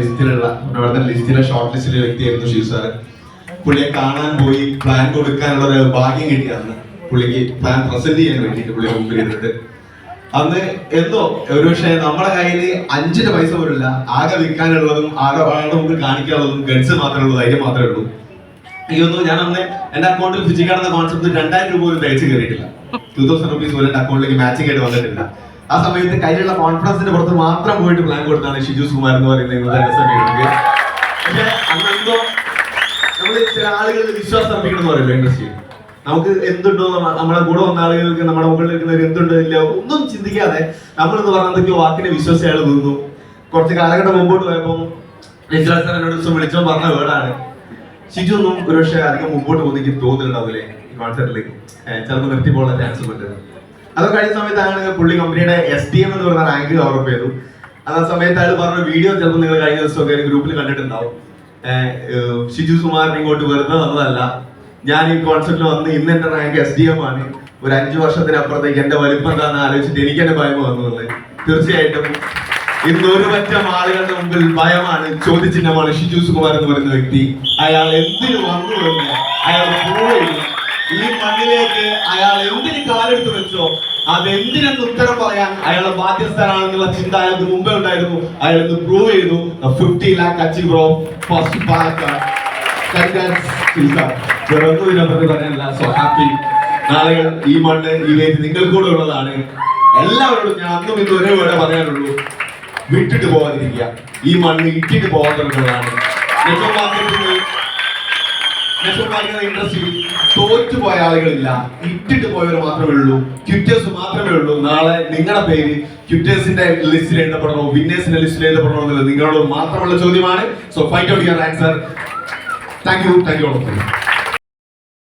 ലിസ്റ്റിലുള്ള നമ്മുടെ ലിസ്റ്റിലെ ഷോർട്ട് ലിസ്റ്റിലെ വ്യക്തിയായിരുന്നു ഷീ സാറ്. പുള്ളിയെ കാണാൻ പോയി പ്ലാൻ കൊടുക്കാനുള്ള ഒരു ഭാഗ്യം കിട്ടിയാണ് പുള്ളിക്ക് പ്ലാൻ പ്രസന്റ് ചെയ്യാൻ വേണ്ടിയിട്ട് പുള്ളിയെ മുമ്പിൽ ഇരുന്നിട്ട്. അന്ന് എന്തോ ഒരു പക്ഷേ നമ്മുടെ കയ്യിൽ അഞ്ചിന്റെ പൈസ പോലില്ല ആകെ വിൽക്കാനുള്ളതും ആകെ വളരെ മുമ്പിൽ കാണിക്കാനുള്ളതും ഗഡ്സ് മാത്രമേ ഉള്ളൂ ധൈര്യം മാത്രമേ ഉള്ളൂ. എനിക്കൊന്നു ഞാൻ അന്ന് എന്റെ അക്കൗണ്ടിൽ ഫിജിക്കാണെന്ന കോൺസെപ്റ്റ് രണ്ടായിരം രൂപ പോലും തയ്ച്ച് കയറിയിട്ടില്ല. ടൂ തൗസൻഡ് റുപ്പീസ് പോലും എന്റെ അക്കൗണ്ടിലേക്ക് മാച്ചിങ് ആയിട്ട് വന്നിട്ടില്ല. ആ സമയത്ത് കയ്യിലുള്ള കോൺഫിഡൻസിന്റെ പുറത്ത് മാത്രം പോയിട്ട് പ്ലാൻ കൊടുത്താണ് ഷിജു സുമാർ എന്ന് പറയുന്നത് ഇന്നത്തെ സമയത്ത് പക്ഷെ നമ്മൾ ചില ആളുകളുടെ വിശ്വാസം അർപ്പിക്കണം എന്ന് പറയല്ലോ ഇൻഡസ്ട്രിയിൽ നമുക്ക് എന്തുണ്ടോ നമ്മ- നമ്മുടെ കൂടെ വന്ന ആളുകൾക്ക് നമ്മുടെ മുകളിൽ നിൽക്കുന്നവർ എന്തുണ്ടോ ഇല്ല ഒന്നും ചിന്തിക്കാതെ നമ്മൾ എന്ന് പറഞ്ഞ എന്തൊക്കെയോ വാക്കിനെ വിശ്വസിച്ച് അയാൾ നിന്നു കുറച്ച് കാലഘട്ടം മുമ്പോട്ട് പോയപ്പോൾ രജിരാജ് സാർ എന്നോട് ദിവസം വിളിച്ചോ പറഞ്ഞ വേർഡാണ്. ഷിജു ഒന്നും ഒരു പക്ഷേ അധികം മുമ്പോട്ട് പോകുന്നെങ്കിൽ തോന്നുന്നുണ്ടാവില്ലേ ഈ ചിലപ്പോൾ നിർത്തി പോകാൻ ചാൻസ് ഉണ്ട്. അതൊക്കെ കഴിഞ്ഞ സമയത്താണ് പുള്ളി കമ്പനിയുടെ എസ് ഡി എം എന്ന് പറഞ്ഞ റാങ്ക് ഡെവലപ്പ് ചെയ്തു. അത് ആ സമയത്ത് അയാൾ പറഞ്ഞ വീഡിയോ ചിലപ്പോൾ നിങ്ങൾ കഴിഞ്ഞ ദിവസമൊക്കെ ഗ്രൂപ്പിൽ കണ്ടിട്ടുണ്ടാവും. ഷിജു സുമാറിനെ ഇങ്ങോട്ട് വെറുതെ വന്നതല്ല ഞാൻ ഈ കോൺസെപ്റ്റിൽ വന്ന് ഇന്ന് എന്റെ റാങ്ക് എസ് ഡി എം ആണ്. ഒരു അഞ്ചു വർഷത്തിനപ്പുറത്തേക്ക് എന്റെ വലിപ്പം എന്താണെന്ന് ആലോചിച്ചിട്ട് എനിക്ക് എന്റെ ഭയം വന്നത് തീർച്ചയായിട്ടും ഇന്ന് ഒരു പറ്റം ആളുകളുടെ മുമ്പിൽ ഭയമാണ് ചോദ്യചിഹ്നമാണ് ഷിജു സുകുമാർ എന്ന് പറയുന്ന വ്യക്തി. അയാൾ എന്തിനു വന്നു അയാൾ പോയി. ഈ മണ്ണിലേക്ക് അയാൾ എന്തിന് കാലെടുത്ത് വെച്ചോ? അത് എന്തിനെന്ന് ഉത്തരം പറയാൻ അയാളെ ബാധ്യസ്ഥനാണെന്നുള്ള ചിന്ത അയാൾക്ക് മുമ്പേ ഉണ്ടായിരുന്നു. അയാൾ ഇന്ന് പ്രൂവ് ചെയ്തു. Fifty lakh achieve bro first Palakkad so happy നാളുകൾ ഈ മണ്ണ് ഈ വേദി നിങ്ങൾക്ക് കൂടെ ഉള്ളതാണ്. എല്ലാവരോടും ഞാൻ അന്നും ഇന്ന് ഒരേ വേടെ പറയാനുള്ളൂ വിട്ടിട്ട് പോകാതിരിക്കുക. ഈ മണ്ണ് ഇട്ടിട്ട് പോകാതിരിക്കുന്നതാണ് നെറ്റ്വർക്ക് മാർക്കറ്റിംഗ് ഇൻഡസ്ട്രി തോറ്റുപോയ ആളുകളില്ല. ഇട്ടിട്ട് പോയവർ മാത്രമേ ഉള്ളൂ. ക്വിറ്റേഴ്സ് മാത്രമേ ഉള്ളൂ. നാളെ നിങ്ങളുടെ പേര് ക്വിറ്റേഴ്സിന്റെ ലിസ്റ്റിൽ എഴുതപ്പെടണോ? വിന്നേഴ്സിന്റെ ലിസ്റ്റിൽ എഴുതപ്പെടണോ എന്നുള്ളത് നിങ്ങളോട് മാത്രമുള്ള ചോദ്യമാണ്. So fight out your answer thank you thank you